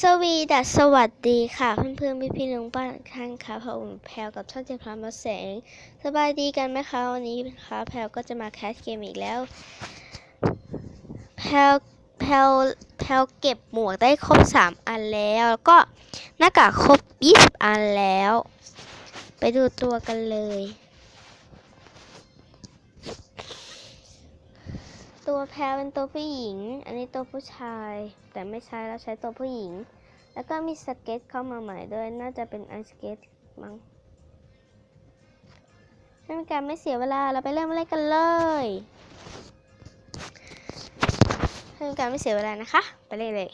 สวีดัสสวัสดีค่ะ เพื่อนๆพี่พี่ๆน้องป้าท่านค่ะผมแพลวกับช่องเจ็ดพลันมาแสง สบายดีกันไหมคะวันนี้นะคะแพลวก็จะมาแคสเกมอีกแล้ว แพลวแพลวแพลวเก็บหมวกได้ครบสามอันแล้ว แล้วก็หน้ากากครบยี่สิบอันแล้ว ไปดูตัวกันเลย ตัวแพรเป็นตัวผู้หญิง อันนี้ตัวผู้ชาย แต่ไม่ใช้แล้วใช้ตัวผู้หญิง แล้วก็มีสเก็ตเข้ามาใหม่ด้วย น่าจะเป็นไอสเก็ตมั้งให้เป็นการไม่เสียเวลา เราไปเริ่มเล่นกันเลยให้เป็นการไม่เสียเวลานะคะ ไปเลยเลย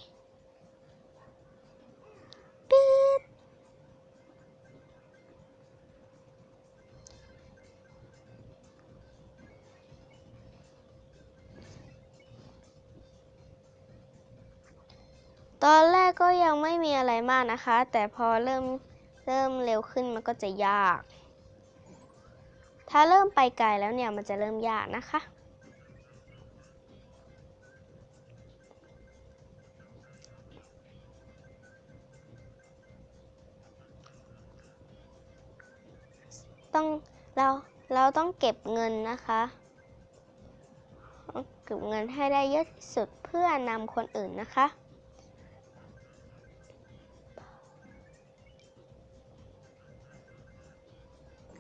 ตอนแรกก็ยังไม่มีอะไรมากนะคะ แต่พอเริ่มเริ่มเร็วขึ้นมันก็จะยาก ถ้าเริ่มไปไกลแล้วเนี่ยมันจะเริ่มยากนะคะ ต้องเราเราต้องเก็บเงินนะคะเก็บเงินให้ได้เยอะที่สุดเพื่อนำคนอื่นนะคะ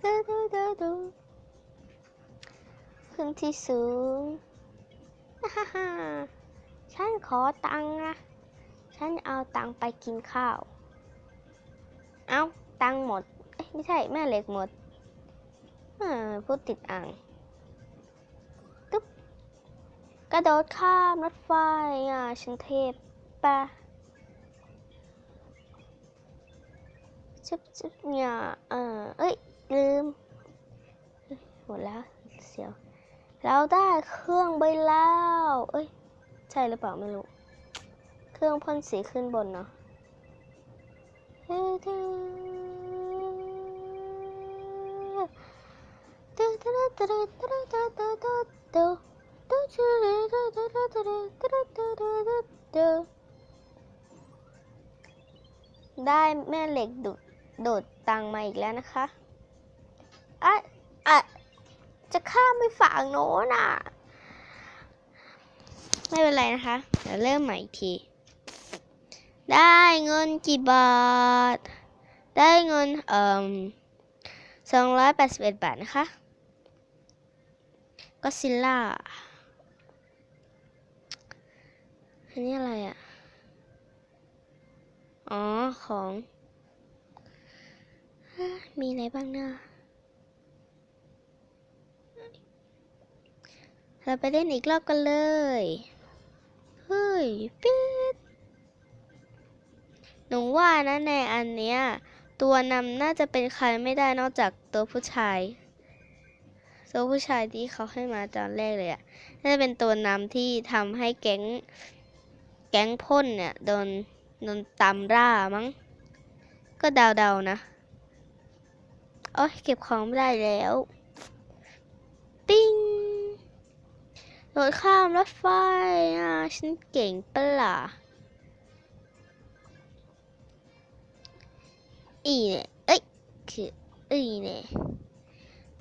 ขึ้นที่สูงฮ่าฮ่าฉันขอตังค์นะ ฉันเอาตังค์ไปกินข้าว เอาตังค์หมด เอ้ยไม่ใช่แม่เหล็กหมดพูดติดอ่างตึ๊บกระโดดข้ามรถไฟอะฉันเทพปะจุ๊บจุ๊บเนี่ยเออเอ้ย สียว เราได้เครื่องไปแล้ว เอ้ย ใช่หรือเปล่าไม่รู้ เครื่องพ่นสีขึ้นบนเนาะได้แม่เหล็กดูดโดดตังมาอีกแล้วนะคะอะ จะข้ามไปฝั่งโน้นอะ ไม่เป็นไรนะคะ เดี๋ยวเริ่มใหม่อีกที ได้เงินกี่บาท ได้เงินเอ่อสองร้อยแปดสิบเอ็ดบาทนะคะก็ซิลล่า อันนี้อะไรอะ อ๋อ ของ มีอะไรบ้างเนะ เราไปเล่นอีกรอบกันเลย เฮ้ยปิดหนูว่านะในอันเนี้ย ตัวนำน่าจะเป็นใครไม่ได้นอกจากตัวผู้ชาย ตัวผู้ชายที่เขาให้มาตอนแรกเลยอะน่าจะเป็นตัวนำที่ทำให้แก๊ง แก๊งพ่นเนี่ยโดนโดนตามร่ามั้ง ก็เดาๆนะโอ้ยเก็บของไม่ได้แล้ว ปิ้งโดข้ามรถไฟอะฉันเก่งปะล่ะอีเนี่ยเอ้ยคืออีเนี่ย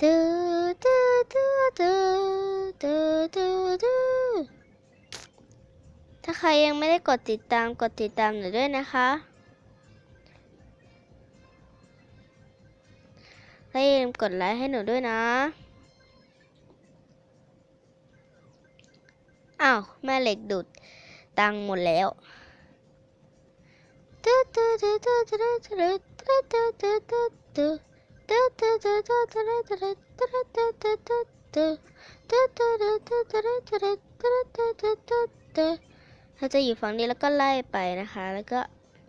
ดูดูดูดูดูดูดูถ้าใครยังไม่ได้กดติดตามกดติดตามหน่อยด้วยนะคะและอย่าลืมกดไลค์ให้หนูด้วยนะ อ้าวแม่เหล็กดูดตังหมดแล้วเราจะอยู่ฝั่งนี้แล้วก็ไล่ไปนะคะ แล้วก็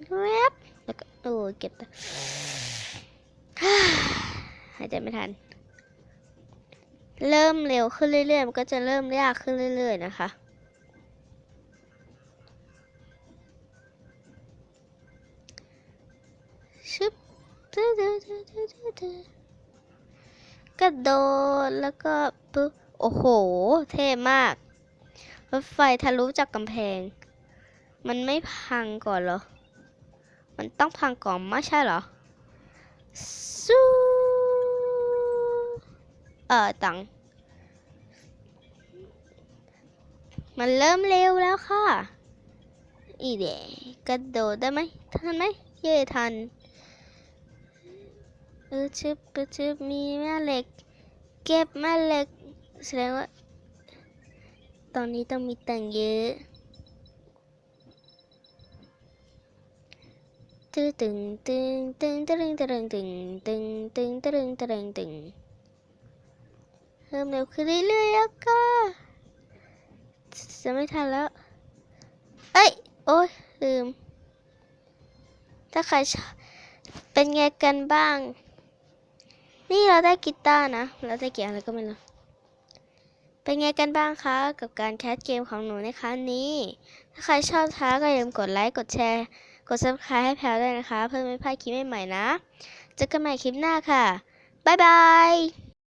แวบแล้วก็โอ้เก็บหายใจไม่ทัน เริ่มเร็วขึ้นเรื่อยๆ มันก็จะเริ่มยากขึ้นเรื่อย ๆ นะคะ ชึบกระโดดแล้วก็ปุ๊บ โอ้โห เท่มาก รถไฟทะลุจากกำแพง มันไม่พังก่อนเหรอ มันต้องพังก่อนไม่ใช่เหรอสู้ เออตังมันเริ่มเร็วแล้วค่ะ อีเดกระโดดได้ไหมทันไหม เย่ทัน เออชึบเออชึบมีแม่เหล็ก เก็บแม่เหล็ก แสดงว่า ตอนนี้ต้องมีตังเยอะตึงตึงตึงตึงตึงตึงตึงตึงตึงตึงตึงตึงตึง เพิ่มเร็วขึ้นเรื่อยๆแล้วก็ จะไม่ทันแล้ว เอ้ย โอ้ยลืม ถ้าใครชอบเป็นไงกันบ้าง นี่เราได้กีตาร์นะ เราได้เกี่ยวอะไรก็ไม่รู้ เป็นไงกันบ้างคะ กับการแคสเกมของหนูในครั้งนี้ ถ้าใครชอบท้าก็อย่าลืมกดไลค์ กดแชร์ กด subscribe ให้แพลวด้วยนะคะ เพื่อไม่พลาดคลิปใหม่ๆนะ เจอกันใหม่คลิปหน้าค่ะ บ๊ายบาย